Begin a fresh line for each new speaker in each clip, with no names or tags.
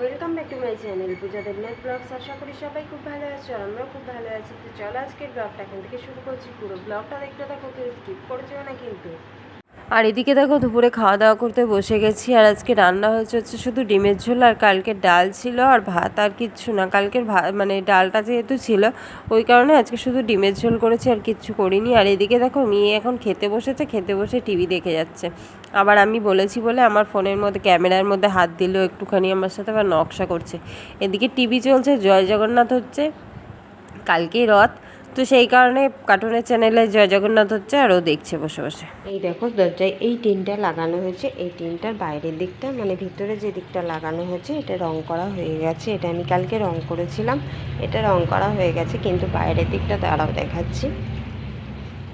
Welcome back to my channel Puja Debnath vlogs আশা করি সবাই খুব ভালো আছো আমরাও খুব ভালো আছি। তো চলো আজকের ব্লগটা এখান থেকে শুরু করছি। পুরো ব্লগটা দেখতে থাকো, কেউ স্কিপ করছেও না কিন্তু। আর এদিকে দেখো দুপুরে খাওয়া দাওয়া করতে বসে গেছি, আর আজকে রান্না হয়েছে হচ্ছে শুধু ডিমের ঝোল আর কালকের ডাল ছিল আর ভাত আর কিচ্ছু না। কালকের ভাত মানে ডালটা যেহেতু ছিল, ওই কারণে আজকে শুধু ডিমের ঝোল করেছি আর কিচ্ছু করিনি। আর এদিকে দেখো মেয়ে এখন খেতে বসেছে, খেতে বসে টিভি দেখে যাচ্ছে। আবার আমি বলেছি বলে আমার ফোনের মধ্যে, ক্যামেরার মধ্যে হাত দিলেও একটুখানি আমার সাথে, আবার নকশা করছে। এদিকে টিভি চলছে, জয় জগন্নাথ হচ্ছে, কালকেই রথ। তো সেই কারণে কার্টুনের চ্যানেলে জয় জগন্নাথ হচ্ছে আর ও দেখছে বসে বসে। এই দেখো দরজায় এই টিনটা লাগানো হয়েছে। এই টিনটার বাইরের দিকটা মানে ভিতরে যে দিকটা লাগানো হয়েছে, এটা রং করা হয়ে গেছে। এটা আমি কালকে রং করেছিলাম, এটা রং করা হয়ে গেছে, কিন্তু বাইরের দিকটা দাঁড়াও দেখাচ্ছি।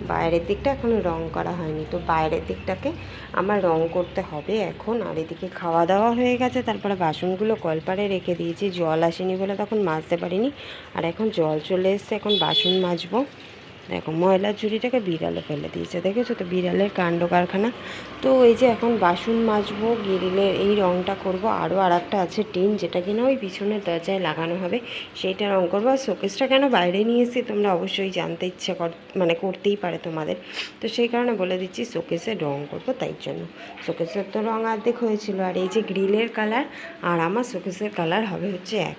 বাইরের দিকটা এখনও রং করা হয়নি। তো বাইরের দিকটাকে আমার রং করতে হবে এখন। আর এদিকে খাওয়া দাওয়া হয়ে গেছে, তারপরে বাসনগুলো কলপারে রেখে দিয়েছি। জল আসেনি বলে তখন মাজতে পারিনি। আর এখন জল চলে এসছে, এখন বাসন মাজবো। দেখো ময়লার ঝুড়িটাকে বিড়ালে ফেলে দিয়েছে, দেখেছ তো? বিড়ালের কাণ্ড কারখানা। তো এই যে এখন বাসন মাজবো, গ্রিলের এই রঙটা করব আরও আর একটা আছে টিন, যেটা কিনা ওই পিছনের দরজায় লাগানো হবে, সেইটা রং করব। আর শোকেসটা কেন বাইরে নিয়ে এসে তোমরা অবশ্যই জানতে ইচ্ছে কর মানে করতেই পারে তোমাদের। তো সেই কারণে বলে দিচ্ছি শোকেসে রং করব তাই জন্য। শোকেসের তো রং অর্ধেক হয়েছিল, আর এই যে গ্রিলের কালার, আর আমার শোকেসের কালার হবে হচ্ছে এক।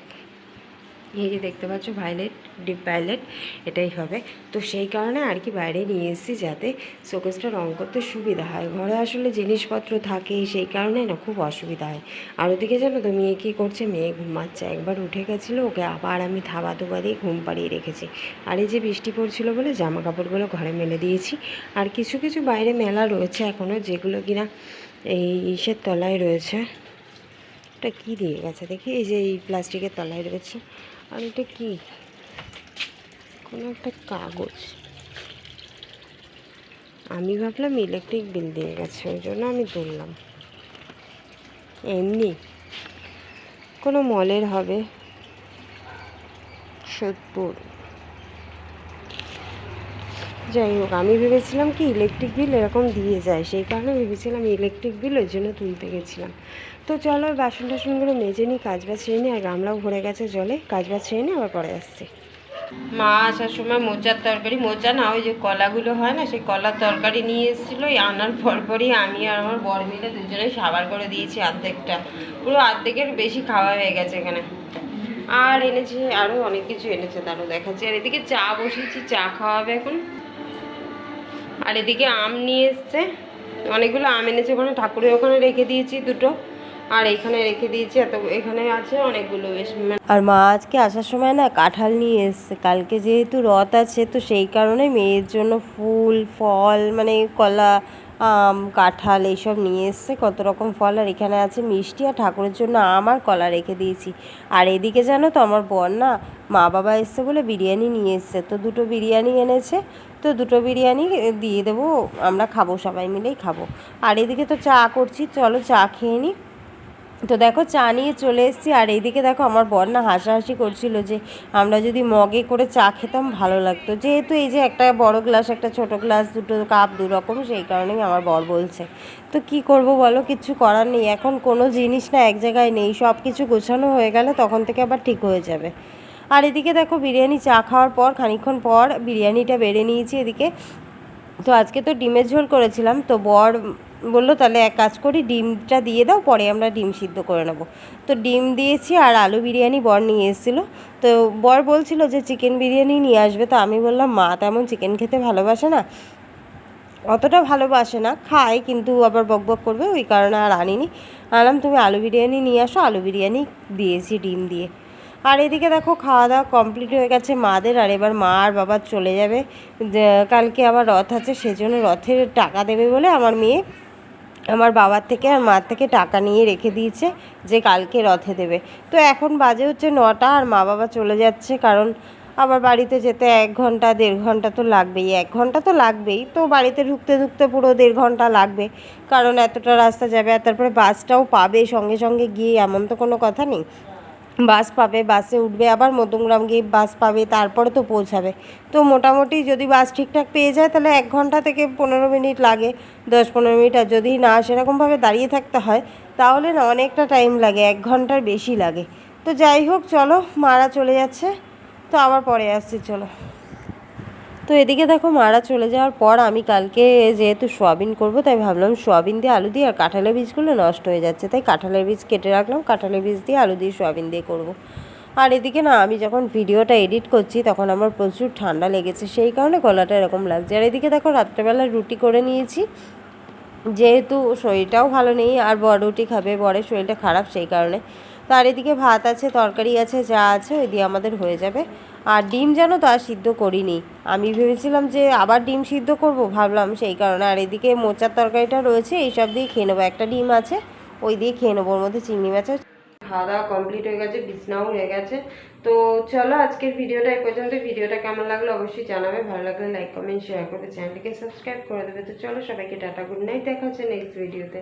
এই যে দেখতে পাচ্ছ ভায়োলেট ডিপ ভায়োলেট এটাই হবে। তো সেই কারণে আর কি বাইরে নিয়ে এসেছি যাতে শোকেসটা রং করতে সুবিধা হয়। ঘরে আসলে জিনিসপত্র থাকে, সেই কারণে না খুব অসুবিধা হয়। আর ওদিকে জানো তো, মেয়ে কী করছে? মেয়ে ঘুমাচ্ছে। একবার উঠে গেছিল, ওকে আবার আমি থাবা দুবা দিয়ে ঘুম পাড়িয়ে রেখেছি। আর এই যে বৃষ্টি পড়ছিল বলে জামা কাপড়গুলো ঘরে মেলে দিয়েছি। আর কিছু কিছু বাইরে মেলা রয়েছে এখনও যেগুলো কিনা এই ইসের তলায় রয়েছে। এটা কী দিয়ে গেছে দেখি? এই যে এই প্লাস্টিকের তলায় রয়েছে। আর এটা কি? কোনো একটা কাগজ। আমি ভাবলাম ইলেকট্রিক বিল দিয়ে গেছে, ওই জন্য আমি তুললাম। এমনি। কোনো মলের হবে। সোদপুর। যাই হোক, আমি ভেবেছিলাম কি ইলেকট্রিক বিল এরকম দিয়ে যায়। সেই কারণে ভেবেছিলাম ইলেকট্রিক বিল ওই জন্য তুলতে গেছিলাম। তো চলো বাসন টাসনগুলো মেজে নিই কাজ বাজ সেরে নিই, আর গামলাও ভরে গেছে জলে। কাজ বাজ সেরে নিই, আবার পরে আসছি। মা আসার সময় মোচার তরকারি, মোচা না, ওই যে কলাগুলো হয় না, সেই কলার তরকারি নিয়ে এসেছিল আনার পরপরই আমি আর আমার বর মিলে দুজনেই সাবার করে দিয়েছি অর্ধেকটা। পুরো অর্ধেকের বেশি খাওয়া হয়ে গেছে এখানে। আর এনেছে আরও অনেক কিছু এনেছে তারও দেখাচ্ছি। আর এদিকে চা বসিয়েছি চা খাওয়াবে এখন। আর এদিকে আম নিয়ে এসছে। অনেকগুলো আম এনেছে ওখানে, ঠাকুরের ওখানে রেখে দিয়েছি দুটো। আর এখানে রেখে দিয়েছি এত, এখানে আছে অনেকগুলো বেশ আর মা আজকে আসার সময় না কাঁঠাল নিয়ে এসছে। কালকে যেহেতু রথ আছে, তো সেই কারণে মেয়ের জন্য ফুল, ফল মানে কলা কাঁঠাল এইসব নিয়ে এসছে, কত রকম ফল, আর এখানে আছে মিষ্টি আর ঠাকুরের জন্য আমার কলা রেখে দিয়েছি। আর এদিকে জানো তো আমার বর না মা বাবা এসছে বলে বিরিয়ানি নিয়ে এসছে। তো দুটো বিরিয়ানি এনেছে, তো দুটো বিরিয়ানি দিয়ে দেবো, আমরা খাব, সবাই মিলেই খাব। আর এদিকে তো চা করছি, চলো চা খেয়ে নিই। তো দেখো, চা নিয়ে চলে এসেছি। আর এইদিকে দেখো, আমার বর না হাসাহাসি করছিল যে, আমরা যদি মগে করে চা খেতাম, ভালো লাগতো। যেহেতু এই যে একটা বড় গ্লাস, একটা ছোট গ্লাস, দুটো কাপ, দু রকম, সেই কারণেই আমার বর বলছে। তো কি করব বলো, কিছু করার নেই। এখন কোনো জিনিস না, এক জায়গায় নেই। সব কিছু গোছানো হয়ে গেলে তখন থেকে আবার ঠিক হয়ে যাবে। আর এদিকে দেখো, বিরিয়ানি চা খাওয়ার পর, খানিক্ষণ পর বিরিয়ানিটা বেড়ে নিয়েছি এদিকে। তো আজকে তো ডিমের ঝোল করেছিলাম, তো বর বলল তাহলে এক কাজ করি, ডিমটা দিয়ে দাও, পরে আমরা ডিম সিদ্ধ করে নেব। তো ডিম দিয়েছি আর আলু বিরিয়ানি বর নিয়ে এসেছিল। তো বর বলছিল যে চিকেন বিরিয়ানি নিয়ে আসবে, তো আমি বললাম, মা তেমন চিকেন খেতে ভালোবাসে না। অতটা ভালোবাসে না, খায় কিন্তু আবার বক বক করবে, ওই কারণে আর আনিনি। আনলাম তুমি আলু বিরিয়ানি নিয়ে আসো, আলু বিরিয়ানি দিয়েছি ডিম দিয়ে। আর এদিকে দেখো খাওয়া দাওয়া কমপ্লিট হয়ে গেছে মাদের, আর এবার মা আর বাবা চলে যাবে। কালকে আবার রথ আছে, সেজন্য রথের টাকা দেবে বলে আমার মেয়ে আমার বাবার থেকে আর মার থেকে টাকা নিয়ে রেখে দিয়েছে যে কালকে রথে দেবে। তো এখন বাজে হচ্ছে নটা, আর মা বাবা চলে যাচ্ছে, কারণ আবার বাড়িতে যেতে এক ঘণ্টা, দেড় ঘণ্টা তো লাগবেই। এক ঘণ্টা তো লাগবেই, তো বাড়িতে ঢুকতে ঢুকতে পুরো দেড় ঘণ্টা লাগবে। কারণ এতটা রাস্তা যাবে, আর তারপরে বাসটাও পাবে সঙ্গে সঙ্গে গিয়ে, এমন তো কোনো কথা নেই। বাস পাবে, বাসে উঠবে, আবার মধ্যমগ্রাম গিয়ে বাস পাবে, তারপরে তো পৌঁছাবে। তো মোটামুটি যদি বাস ঠিকঠাক পেয়ে যায়, তাহলে এক ঘণ্টা থেকে পনেরো মিনিট লাগে, দশ পনেরো মিনিট। আর যদি না সেরকমভাবে দাঁড়িয়ে থাকতে হয়,
তাহলে না অনেকটা টাইম লাগে, এক ঘণ্টার বেশি লাগে। তো যাই হোক, চলো, মারা চলে যাচ্ছে। তো আবার পরে আসছি, চলো। তো এদিকে দেখো মারা চলে যাওয়ার পর আমি কালকে যেহেতু সোয়াবিন করব, তাই ভাবলাম সোয়াবিন দিয়ে আলু দিয়ে আর কাঁঠালের বীজগুলো নষ্ট হয়ে যাচ্ছে। তাই কাঁঠালের বীজ কেটে রাখলাম, কাঁঠালের বীজ দিয়ে আলু দিয়ে সোয়াবিন দিয়ে করব। আর এদিকে না, আমি যখন ভিডিওটা এডিট করছি তখন আমার প্রচুর ঠান্ডা লেগেছে, সেই কারণে গলাটা এরকম লাগছে। আর এদিকে দেখো রাত্রেবেলা রুটি করে নিয়েছি, যেহেতু শরীরটাও ভালো নেই আর বড় রুটি খাবে, বরের শরীরটা খারাপ সেই কারণে। তো আর এদিকে ভাত আছে, তরকারি আছে, যা আছে ওই দিয়ে আমাদের হয়ে যাবে। আর ডিম যেন তো আর সিদ্ধ করিনি। আমি ভেবেছিলাম যে আবার ডিম সিদ্ধ করব, ভাবলাম সেই কারণে। আর এদিকে মোচার তরকারিটা রয়েছে, এইসব দিয়ে খেয়ে নেব। একটা ডিম আছে, ওই দিয়ে খেয়ে নেব। ওর মধ্যে চিংড়ি মাছ খাওয়া দাওয়া কমপ্লিট হয়ে গেছে, বিছনাও হয়ে গেছে। তো চলো আজকের ভিডিওটা এই পর্যন্ত। ভিডিওটা কেমন লাগল অবশ্যই জানাবে। ভালো লাগলে লাইক, কমেন্ট শেয়ার করবে চ্যানেলটিকে সাবস্ক্রাইব করে দেবে। তো চলো সবাইকে টাটা গুড নাইট দেখা হচ্ছে নেক্সট ভিডিওতে